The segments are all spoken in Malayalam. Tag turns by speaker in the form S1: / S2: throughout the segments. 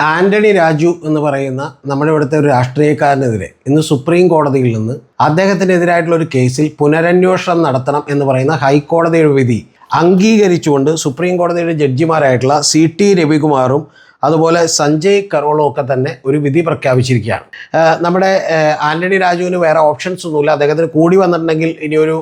S1: ആന്റണി രാജു എന്ന് പറയുന്ന നമ്മുടെ ഇവിടുത്തെ ഒരു രാഷ്ട്രീയക്കാരനെതിരെ ഇന്ന് സുപ്രീം കോടതിയിൽ നിന്ന് അദ്ദേഹത്തിനെതിരായിട്ടുള്ള ഒരു കേസിൽ പുനരന്വേഷണം നടത്തണം എന്ന് പറയുന്ന ഹൈക്കോടതിയുടെ വിധി അംഗീകരിച്ചുകൊണ്ട് സുപ്രീം കോടതിയുടെ ജഡ്ജിമാരായിട്ടുള്ള സി ടി രവികുമാറും അതുപോലെ സഞ്ജയ് കറോളും ഒക്കെ തന്നെ ഒരു വിധി പ്രഖ്യാപിച്ചിരിക്കുകയാണ്. നമ്മുടെ ആന്റണി രാജുവിന് വേറെ ഓപ്ഷൻസ് ഒന്നുമില്ല. അദ്ദേഹത്തിന് കൂടി വന്നിട്ടുണ്ടെങ്കിൽ ഇനി ഒരു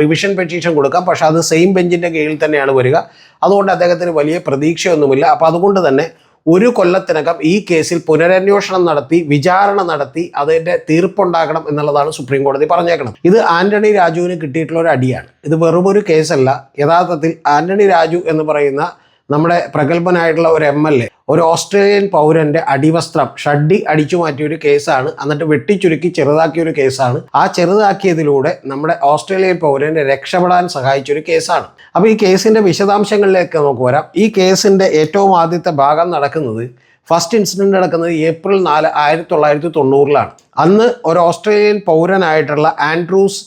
S1: റിവിഷൻ പെറ്റീഷൻ കൊടുക്കാം. പക്ഷേ അത് സെയിം ബെഞ്ചിന്റെ കീഴിൽ തന്നെയാണ് വരിക. അതുകൊണ്ട് അദ്ദേഹത്തിന് വലിയ പ്രതീക്ഷയൊന്നുമില്ല. അപ്പോൾ അതുകൊണ്ട് തന്നെ ഒരു കൊല്ലത്തിനകം ഈ കേസിൽ പുനരന്വേഷണം നടത്തി വിചാരണ നടത്തി അതിന്റെ തീർപ്പുണ്ടാക്കണം എന്നുള്ളതാണ് സുപ്രീം കോടതി പറഞ്ഞേക്കുന്നത് ഇത് ആന്റണി രാജുവിന് കിട്ടിയിട്ടുള്ള ഒരു അടിയാണ്. ഇത് വെറുമൊരു കേസല്ല. യഥാർത്ഥത്തിൽ ആന്റണി രാജു എന്ന് പറയുന്ന നമ്മുടെ പ്രഗത്ഭനായിട്ടുള്ള ഒരു എം എൽ എ ഒരു ഓസ്ട്രേലിയൻ പൗരന്റെ അടിവസ്ത്രം ഷഡ്ഡി അടിച്ചു മാറ്റിയ ഒരു കേസാണ് എന്നിട്ട് വെട്ടിച്ചുരുക്കി ചെറുതാക്കിയ ഒരു കേസാണ്. ആ ചെറുതാക്കിയതിലൂടെ നമ്മുടെ ഓസ്ട്രേലിയൻ പൗരനെ രക്ഷപ്പെടാൻ സഹായിച്ച ഒരു കേസാണ്. അപ്പോൾ ഈ കേസിന്റെ വിശദാംശങ്ങളിലേക്ക് നമുക്ക് വരാം. ഈ കേസിന്റെ ഏറ്റവും ആദ്യത്തെ ഭാഗം നടക്കുന്നത് ഫസ്റ്റ് ഇൻസിഡന്റ് നടക്കുന്നത് ഏപ്രിൽ നാല് ആയിരത്തി തൊള്ളായിരത്തി തൊണ്ണൂറിലാണ് അന്ന് ഒരു ഓസ്ട്രേലിയൻ പൗരനായിട്ടുള്ള ആൻഡ്രൂസ്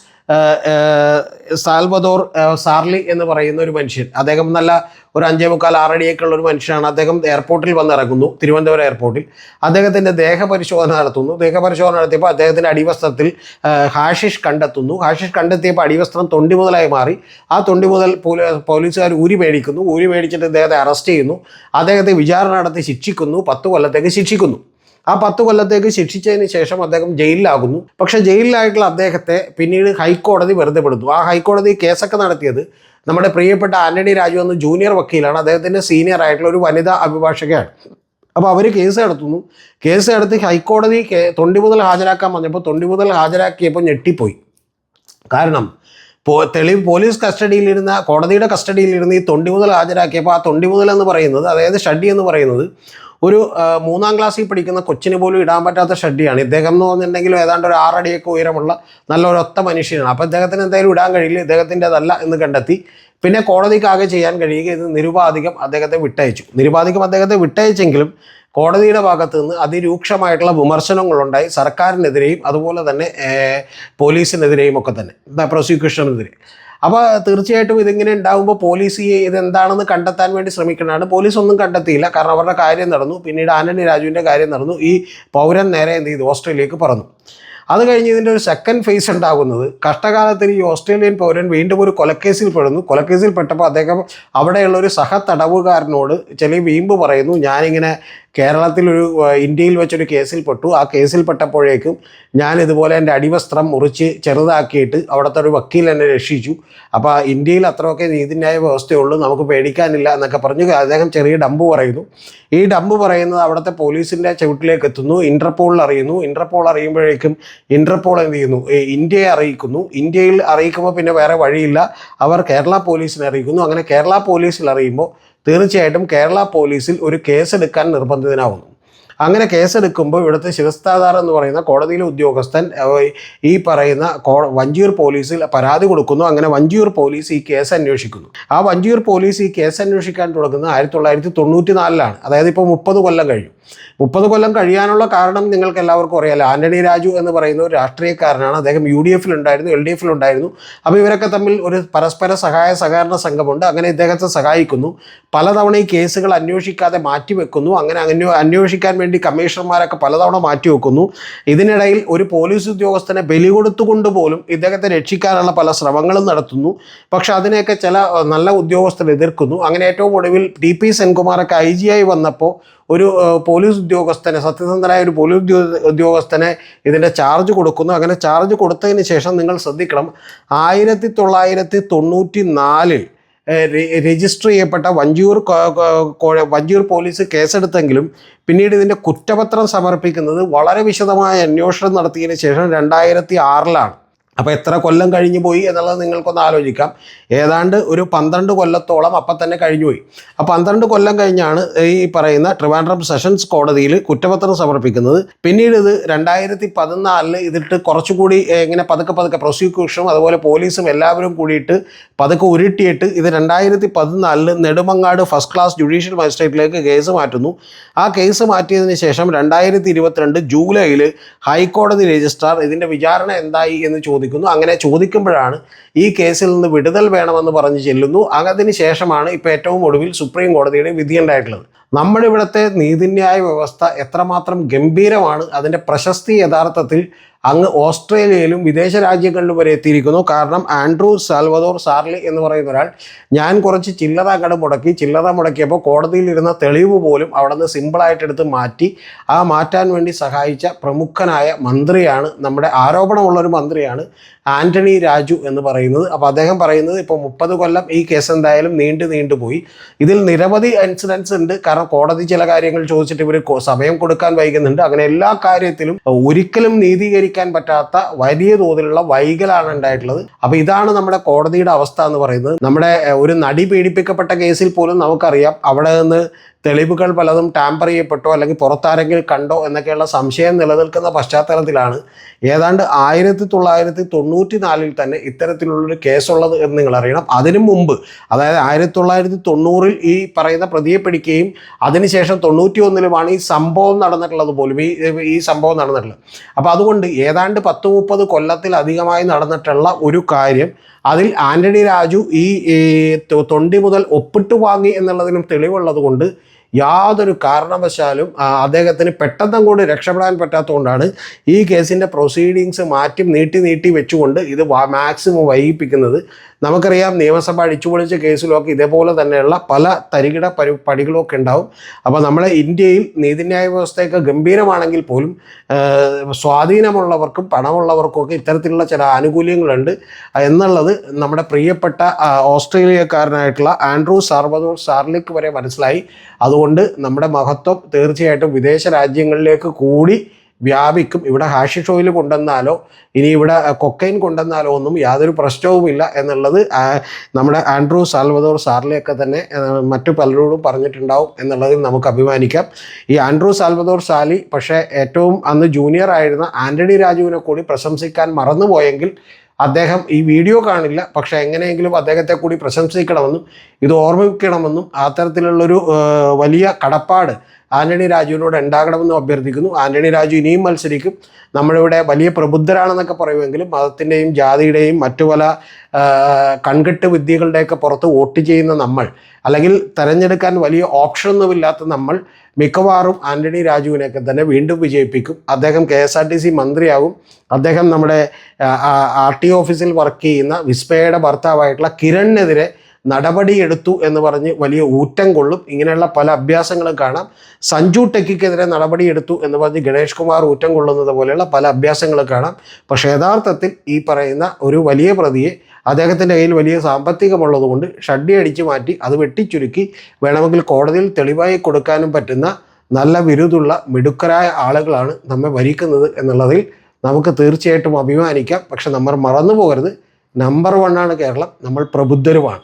S1: സാൽവദോർ സാർലി എന്ന് പറയുന്ന ഒരു മനുഷ്യൻ അദ്ദേഹം നല്ല ഒരു അഞ്ചേ മുക്കാൽ ആറടിയൊക്കെ ഉള്ള ഒരു മനുഷ്യനാണ്. അദ്ദേഹം എയർപോർട്ടിൽ വന്ന് ഇറങ്ങുന്നു തിരുവനന്തപുരം എയർപോർട്ടിൽ അദ്ദേഹത്തിന്റെ ദേഹപരിശോധന നടത്തുന്നു. ദേഹപരിശോധന നടത്തിയപ്പോൾ അദ്ദേഹത്തിന്റെ അടിവസ്ത്രത്തിൽ ഹാഷിഷ് കണ്ടെത്തുന്നു. ഹാഷിഷ് കണ്ടെത്തിയപ്പോൾ അടിവസ്ത്രം തൊണ്ടി മുതലായി മാറി. ആ തൊണ്ടി മുതൽ പോലീസുകാർ ഊരി മേടിക്കുന്നു. ഊരി മേടിച്ചിട്ട് അദ്ദേഹത്തെ അറസ്റ്റ് ചെയ്യുന്നു. അദ്ദേഹത്തെ വിചാരണ നടത്തി ശിക്ഷിക്കുന്നു. പത്ത് കൊല്ലത്തേക്ക് ശിക്ഷിക്കുന്നു. ആ പത്ത് കൊല്ലത്തേക്ക് ശിക്ഷിച്ചതിന് ശേഷം അദ്ദേഹം ജയിലിലാകുന്നു. പക്ഷേ ജയിലിലായിട്ടുള്ള അദ്ദേഹത്തെ പിന്നീട് ഹൈക്കോടതി വെറുതെ വിടുന്നു ആ ഹൈക്കോടതി കേസൊക്കെ നടത്തിയത് നമ്മുടെ പ്രിയപ്പെട്ട ആന്റണി രാജു എന്ന ജൂനിയർ വക്കീലാണ്. അദ്ദേഹത്തിന്റെ സീനിയർ ആയിട്ടുള്ള ഒരു വനിതാ അഭിഭാഷകയാണ്. അപ്പോൾ അവർ കേസ് നടത്തുന്നു കേസ് നടത്തി ഹൈക്കോടതി തൊണ്ടി മുതൽ ഹാജരാക്കാൻ വന്നപ്പോൾ തൊണ്ടി മുതൽ ഹാജരാക്കിയപ്പോൾ ഞെട്ടിപ്പോയി. കാരണം തെളിവ് പോലീസ് കസ്റ്റഡിയിലിരുന്ന കോടതിയുടെ കസ്റ്റഡിയിലിരുന്ന് ഈ തൊണ്ടി മുതൽ ഹാജരാക്കിയപ്പോൾ ആ തൊണ്ടി മുതൽ എന്ന് പറയുന്നത് അതായത് ഷഡ്ഡി എന്ന് പറയുന്നത് ഒരു മൂന്നാം ക്ലാസ്സിൽ പഠിക്കുന്ന കൊച്ചിന് പോലും ഇടാൻ പറ്റാത്ത ഷഡ്ഡിയാണ്. ഇദ്ദേഹം എന്ന് പറഞ്ഞിട്ടുണ്ടെങ്കിൽ ഏതാണ്ട് ഒരു ആറടിയൊക്കെ ഉയരമുള്ള നല്ലൊരു ഒത്ത മനുഷ്യനാണ്. അപ്പോൾ ഇദ്ദേഹത്തിന് എന്തായാലും ഇടാൻ കഴിയില്ല ഇദ്ദേഹത്തിന്റെതല്ല എന്ന് കണ്ടെത്തി. പിന്നെ കോടതിക്കാകെ ചെയ്യാൻ കഴിയുക ഇത് നിരുപാധികം അദ്ദേഹത്തെ വിട്ടയച്ചു. നിരുപാധികം അദ്ദേഹത്തെ വിട്ടയച്ചെങ്കിലും കോടതിയുടെ ഭാഗത്ത് നിന്ന് അതിരൂക്ഷമായിട്ടുള്ള വിമർശനങ്ങളുണ്ടായി സർക്കാരിനെതിരെയും അതുപോലെ തന്നെ പോലീസിനെതിരെയും ഒക്കെ തന്നെ. പ്രോസിക്യൂഷനെതിരെ അപ്പോൾ തീർച്ചയായിട്ടും ഇതിങ്ങനെ ഉണ്ടാകുമ്പോൾ പോലീസ് ഇതെന്താണെന്ന് കണ്ടെത്താൻ വേണ്ടി ശ്രമിക്കുന്നതാണ്. പോലീസ് ഒന്നും കണ്ടെത്തിയില്ല. കാരണം അവരുടെ കാര്യം നടന്നു. പിന്നീട് ആന്റണി രാജുവിന്റെ കാര്യം നടന്നു. ഈ പൗരൻ നേരെ എന്ത് ചെയ്തു? ഓസ്ട്രേലിയക്ക് പറന്നു. അത് കഴിഞ്ഞ് ഇതിന്റെ ഒരു സെക്കൻഡ് ഫേസ് ഉണ്ടാകുന്നത് കഷ്ടകാലത്തിൽ ഈ ഓസ്ട്രേലിയൻ പൗരൻ വീണ്ടും ഒരു കൊലക്കേസിൽ പെടുന്നു. കൊലക്കേസിൽ പെട്ടപ്പോൾ അദ്ദേഹം അവിടെയുള്ള ഒരു സഹ തടവുകാരനോട് ചില വീമ്പ് പറയുന്നു. ഞാനിങ്ങനെ കേരളത്തിലൊരു ഒരു ഇന്ത്യയിൽ വെച്ചൊരു കേസിൽ പെട്ടു. ആ കേസിൽ പെട്ടപ്പോഴേക്കും ഞാൻ ഇതുപോലെ എന്റെ അടിവസ്ത്രം മുറിച്ച് ചെറുതാക്കിയിട്ട് അവിടുത്തെ ഒരു വക്കീൽ എന്നെ രക്ഷിച്ചു. അപ്പോൾ ഇന്ത്യയിൽ അത്രയൊക്കെ നീതിന്യായ വ്യവസ്ഥയുള്ളൂ നമുക്ക് പേടിക്കാനില്ല എന്നൊക്കെ പറഞ്ഞു അദ്ദേഹം ചെറിയ ഡമ്പ് പറയുന്നു. ഈ ഡമ്പ് പറയുന്നത് അവിടുത്തെ പോലീസിന്റെ ചുവട്ടിലേക്ക് എത്തുന്നു. ഇന്റർപോളിൽ അറിയുന്നു. ഇന്റർപോൾ അറിയുമ്പോഴേക്കും ഇന്റർപോൾ എന്ത് ചെയ്യുന്നു? ഇന്ത്യയെ അറിയിക്കുന്നു. ഇന്ത്യയിൽ അറിയിക്കുമ്പോൾ പിന്നെ വേറെ വഴിയില്ല. അവർ കേരള പോലീസിനെ അറിയിക്കുന്നു. അങ്ങനെ കേരള പോലീസിൽ അറിയുമ്പോൾ തീർച്ചയായിട്ടും കേരള പോലീസിൽ ഒരു കേസെടുക്കാൻ നിർബന്ധിതനാവുന്നു. അങ്ങനെ കേസെടുക്കുമ്പോൾ ഇവിടുത്തെ ശിവസ്ഥാധാർ എന്ന് പറയുന്ന കോടതിയിലെ ഉദ്യോഗസ്ഥൻ ഈ പറയുന്ന വഞ്ചിയൂർ പോലീസിൽ പരാതി കൊടുക്കുന്നു. അങ്ങനെ വഞ്ചിയൂർ പോലീസ് ഈ കേസ് അന്വേഷിക്കുന്നു. ആ വഞ്ചിയൂർ പോലീസ് ഈ കേസ് അന്വേഷിക്കാൻ തുടങ്ങുന്നത് ആയിരത്തി തൊള്ളായിരത്തി തൊണ്ണൂറ്റി നാലിലാണ് അതായത് ഇപ്പോൾ മുപ്പത് കൊല്ലം കഴിഞ്ഞു. മുപ്പത് കൊല്ലം കഴിയാനുള്ള കാരണം നിങ്ങൾക്ക് എല്ലാവർക്കും അറിയാലോ. ആന്റണി രാജു എന്ന് പറയുന്ന ഒരു രാഷ്ട്രീയക്കാരനാണ്. അദ്ദേഹം യു ഡി എഫിലുണ്ടായിരുന്നു എൽ ഡി എഫിലുണ്ടായിരുന്നു. അപ്പോൾ ഇവരൊക്കെ തമ്മിൽ ഒരു പരസ്പര സഹായ സഹകരണ സംഘമുണ്ട്. അങ്ങനെ ഇദ്ദേഹത്തെ സഹായിക്കുന്നു. പലതവണ ഈ കേസുകൾ അന്വേഷിക്കാതെ മാറ്റിവെക്കുന്നു. അങ്ങനെ അന്വേ അന്വേഷിക്കാൻ വേണ്ടി കമ്മീഷണർമാരൊക്കെ പലതവണ മാറ്റിവെക്കുന്നു. ഇതിനിടയിൽ ഒരു പോലീസ് ഉദ്യോഗസ്ഥനെ ബലി കൊടുത്തുകൊണ്ട് പോലും ഇദ്ദേഹത്തെ രക്ഷിക്കാനുള്ള പല ശ്രമങ്ങളും നടത്തുന്നു. പക്ഷെ അതിനെയൊക്കെ ചില നല്ല ഉദ്യോഗസ്ഥർ എതിർക്കുന്നു. അങ്ങനെ ഏറ്റവും ഒടുവിൽ ടി പി സെൻകുമാറൊക്കെ ഐ ജി ആയി വന്നപ്പോൾ ഒരു പോലീസ് ഉദ്യോഗസ്ഥനെ സത്യസന്ധനായ ഒരു പോലീസ് ഉദ്യോഗസ്ഥനെ ഇതിന്റെ ചാർജ് കൊടുക്കുന്നു. അങ്ങനെ ചാർജ് കൊടുത്തതിന് ശേഷം നിങ്ങൾ ശ്രദ്ധിക്കണം. ആയിരത്തി തൊള്ളായിരത്തി തൊണ്ണൂറ്റി നാലിൽ രജിസ്റ്റർ ചെയ്യപ്പെട്ട വഞ്ചിയൂർ വഞ്ചിയൂർ പോലീസ് കേസെടുത്തെങ്കിലും പിന്നീട് ഇതിന്റെ കുറ്റപത്രം സമർപ്പിക്കുന്നത് വളരെ വിശദമായ അന്വേഷണം നടത്തിയതിന് ശേഷം രണ്ടായിരത്തി ആറിലാണ് അപ്പോൾ എത്ര കൊല്ലം കഴിഞ്ഞു പോയി എന്നുള്ളത് നിങ്ങൾക്കൊന്ന് ആലോചിക്കാം. ഏതാണ്ട് ഒരു പന്ത്രണ്ട് കൊല്ലത്തോളം അപ്പം തന്നെ കഴിഞ്ഞു പോയി. ആ പന്ത്രണ്ട് കൊല്ലം കഴിഞ്ഞാണ് ഈ പറയുന്ന ട്രിവാൻഡ്രം സെഷൻസ് കോടതിയിൽ കുറ്റപത്രം സമർപ്പിക്കുന്നത്. പിന്നീട് ഇത് രണ്ടായിരത്തി പതിനാലിൽ ഇതിട്ട് കുറച്ചുകൂടി ഇങ്ങനെ പതുക്കെ പതുക്കെ പ്രോസിക്യൂഷനും അതുപോലെ പോലീസും എല്ലാവരും കൂടിയിട്ട് പതുക്കെ ഉരുട്ടിയിട്ട് ഇത് രണ്ടായിരത്തി പതിനാലിൽ നെടുമങ്ങാട് ഫസ്റ്റ് ക്ലാസ് ജുഡീഷ്യൽ മജിസ്ട്രേറ്റിലേക്ക് കേസ് മാറ്റുന്നു. ആ കേസ് മാറ്റിയതിന് ശേഷം രണ്ടായിരത്തി ഇരുപത്തിരണ്ട് ജൂലൈയിൽ ഹൈക്കോടതി രജിസ്ട്രാർ ഇതിന്റെ വിചാരണ എന്തായി എന്ന് ചോദിക്കുന്നു. അങ്ങനെ ചോദിക്കുമ്പോഴാണ് ഈ കേസിൽ നിന്ന് വിടുതൽ വേണമെന്ന് പറഞ്ഞ് ചെല്ലുന്നു. അതിന് ശേഷമാണ് ഇപ്പോൾ ഏറ്റവും ഒടുവിൽ സുപ്രീം കോടതിയുടെ വിധി ഉണ്ടായിട്ടുള്ളത് നമ്മുടെ ഇവിടുത്തെ നീതിന്യായ വ്യവസ്ഥ എത്രമാത്രം ഗംഭീരമാണ് അതിന്റെ പ്രശസ്തി യഥാർത്ഥത്തിൽ അങ്ങ് ഓസ്ട്രേലിയയിലും വിദേശ രാജ്യങ്ങളിലും വരെ എത്തിയിരിക്കുന്നു. കാരണം ആൻഡ്രൂ സാൽവദോർ സാർലി എന്ന് പറയുന്ന ഒരാൾ ഞാൻ കുറച്ച് ചില്ലറ അങ്ങോട്ട് മുടക്കി ചില്ലറ മുടക്കിയപ്പോൾ കോടതിയിലിരുന്ന തെളിവ് പോലും അവിടെ നിന്ന് സിമ്പിളായിട്ടെടുത്ത് മാറ്റി ആ മാറ്റാൻ വേണ്ടി സഹായിച്ച പ്രമുഖനായ മന്ത്രിയാണ് നമ്മുടെ ആരോപണമുള്ളൊരു മന്ത്രിയാണ് ആന്റണി രാജു എന്ന് പറയുന്നത്. അപ്പോൾ അദ്ദേഹം പറയുന്നത് ഇപ്പോൾ മുപ്പത് കൊല്ലം ഈ കേസ് എന്തായാലും നീണ്ടു നീണ്ടുപോയി. ഇതിൽ നിരവധി ഇൻസിഡൻസ് ഉണ്ട്. കാരണം കോടതി ചില കാര്യങ്ങൾ ചോദിച്ചിട്ട് ഇവർ സമയം കൊടുക്കാൻ വൈകുന്നുണ്ട്. അങ്ങനെ എല്ലാ കാര്യത്തിലും ഒരിക്കലും നീതീകരിക്കാൻ പറ്റാത്ത വലിയ തോതിലുള്ള വൈകലാണ് ഉണ്ടായിട്ടുള്ളത്. അപ്പൊ ഇതാണ് നമ്മുടെ കോടതിയുടെ അവസ്ഥ എന്ന് പറയുന്നത്. നമ്മുടെ ഒരു നടി പീഡിപ്പിക്കപ്പെട്ട കേസിൽ പോലും നമുക്കറിയാം. അവിടെ നിന്ന് തെളിവുകൾ പലതും ടാമ്പർ ചെയ്യപ്പെട്ടോ അല്ലെങ്കിൽ പുറത്താരെങ്കിലും കണ്ടോ എന്നൊക്കെയുള്ള സംശയം നിലനിൽക്കുന്ന പശ്ചാത്തലത്തിലാണ്. ഏതാണ്ട് ആയിരത്തി തൊള്ളായിരത്തി തൊണ്ണൂറ്റി നാലിൽ തന്നെ ഇത്തരത്തിലുള്ളൊരു കേസുള്ളത് എന്ന് നിങ്ങൾ അറിയണം. അതിനു മുമ്പ് അതായത് ആയിരത്തി തൊള്ളായിരത്തി തൊണ്ണൂറിൽ ഈ പറയുന്ന പ്രതിയെ പിടിക്കുകയും അതിനുശേഷം തൊണ്ണൂറ്റി ഒന്നിലുമാണ് ഈ സംഭവം നടന്നിട്ടുള്ളത് പോലും. ഈ ഈ സംഭവം നടന്നിട്ടുള്ളത്. അപ്പോൾ അതുകൊണ്ട് ഏതാണ്ട് പത്ത് മുപ്പത് കൊല്ലത്തിലധികമായി നടന്നിട്ടുള്ള ഒരു കാര്യം അതിൽ ആന്റണി രാജു ഈ തൊണ്ടി മുതൽ ഒപ്പിട്ട് വാങ്ങി എന്നുള്ളതിനും തെളിവുള്ളത് കൊണ്ട് യാതൊരു കാരണവശാലും അദ്ദേഹത്തിന് പെട്ടെന്ന് കൂടി രക്ഷപ്പെടാൻ പറ്റാത്തതുകൊണ്ടാണ് ഈ കേസിന്റെ പ്രൊസീഡിങ്സ് മാറ്റി നീട്ടി നീട്ടി വെച്ചുകൊണ്ട് ഇത് മാക്സിമം വൈകിപ്പിക്കുന്നത്. നമുക്കറിയാം നിയമസഭ അടിച്ചുപൊളിച്ച കേസിലൊക്കെ ഇതേപോലെ തന്നെയുള്ള പല തരികിട പരി പടികളൊക്കെ ഉണ്ടാവും. അപ്പോൾ നമ്മുടെ ഇന്ത്യയിൽ നീതിന്യായ വ്യവസ്ഥയൊക്കെ ഗംഭീരമാണെങ്കിൽ പോലും സ്വാധീനമുള്ളവർക്കും പണമുള്ളവർക്കും ഇത്തരത്തിലുള്ള ചില ആനുകൂല്യങ്ങളുണ്ട്. എന്നുള്ളത് നമ്മുടെ പ്രിയപ്പെട്ട ഓസ്ട്രേലിയക്കാരനായിട്ടുള്ള ആൻഡ്രൂ സാർവദോർ സാർലിക്ക് വരെ മനസ്സിലായി. അതുകൊണ്ട് നമ്മുടെ മഹത്വം തീർച്ചയായിട്ടും വിദേശ രാജ്യങ്ങളിലേക്ക് കൂടി വ്യാപിക്കും. ഇവിടെ ഹാഷിഷ് ഓയിൽ കൊണ്ടുവന്നാലോ ഇനി ഇവിടെ കൊക്കൈൻ കൊണ്ടുവന്നാലോ ഒന്നും യാതൊരു പ്രശ്നവുമില്ല എന്നുള്ളത് നമ്മുടെ ആൻഡ്രൂ സാൽവദോർ സാറിലെയൊക്കെ തന്നെ മറ്റു പലരോടും പറഞ്ഞിട്ടുണ്ടാവും എന്നുള്ളതിൽ നമുക്ക് അഭിമാനിക്കാം. ഈ ആൻഡ്രൂ സാൽവദോർ സാലി പക്ഷേ ഏറ്റവും അന്ന് ജൂനിയർ ആയിരുന്ന ആന്റണി രാജുവിനെ കൂടി പ്രശംസിക്കാൻ മറന്നുപോയെങ്കിൽ അദ്ദേഹം ഈ വീഡിയോ കാണില്ല പക്ഷെ എങ്ങനെയെങ്കിലും അദ്ദേഹത്തെ കൂടി പ്രശംസിക്കണമെന്നും ഇത് ഓർമ്മിക്കണമെന്നും അത്തരത്തിലുള്ളൊരു വലിയ കടപ്പാട് ആന്റണി രാജുവിനോട് ഉണ്ടാകണമെന്ന് അഭ്യർത്ഥിക്കുന്നു. ആന്റണി രാജു ഇനിയും മത്സരിക്കും. നമ്മളിവിടെ വലിയ പ്രബുദ്ധരാണെന്നൊക്കെ പറയുമെങ്കിലും മതത്തിന്റെയും ജാതിയുടെയും മറ്റു പല കൺകെട്ട് വിദ്യകളുടെയൊക്കെ പുറത്ത് വോട്ട് ചെയ്യുന്ന നമ്മൾ അല്ലെങ്കിൽ തെരഞ്ഞെടുക്കാൻ വലിയ ഓപ്ഷനൊന്നുമില്ലാത്ത നമ്മൾ മിക്കവാറും ആന്റണി രാജുവിനെയൊക്കെ തന്നെ വീണ്ടും വിജയിപ്പിക്കും. അദ്ദേഹം K S R T C മന്ത്രിയാകും. അദ്ദേഹം നമ്മുടെ ആർ ടി ഓഫീസിൽ വർക്ക് ചെയ്യുന്ന വിസ്മയയുടെ ഭർത്താവായിട്ടുള്ള കിരണിനെതിരെ നടപടിയെടുത്തു എന്ന് പറഞ്ഞ് വലിയ ഊറ്റം കൊള്ളും. ഇങ്ങനെയുള്ള പല അഭ്യാസങ്ങളും കാണാം. സഞ്ജു ടെക്കിക്കെതിരെ നടപടിയെടുത്തു എന്ന് പറഞ്ഞ് ഗണേഷ് കുമാർ ഊറ്റം കൊള്ളുന്നത് പോലെയുള്ള പല അഭ്യാസങ്ങളും കാണാം. പക്ഷേ യഥാർത്ഥത്തിൽ ഈ പറയുന്ന ഒരു വലിയ പ്രതിയെ അദ്ദേഹത്തിന്റെ കയ്യിൽ വലിയ സാമ്പത്തികമുള്ളതുകൊണ്ട് ഷഡ്ഡി അടിച്ചു മാറ്റി അത് വെട്ടിച്ചുരുക്കി വേണമെങ്കിൽ കോടതിയിൽ തെളിവായി കൊടുക്കാനും പറ്റുന്ന നല്ല വിരുദുള്ള മിടുക്കരായ ആളുകളാണ് നമ്മെ ഭരിക്കുന്നത് എന്നുള്ളതിൽ നമുക്ക് തീർച്ചയായിട്ടും അഭിമാനിക്കാം. പക്ഷെ നമ്മൾ മറന്നു പോകരുത് നമ്പർ വണ്ണാണ് കേരളം. നമ്മൾ പ്രബുദ്ധരുമാണ്.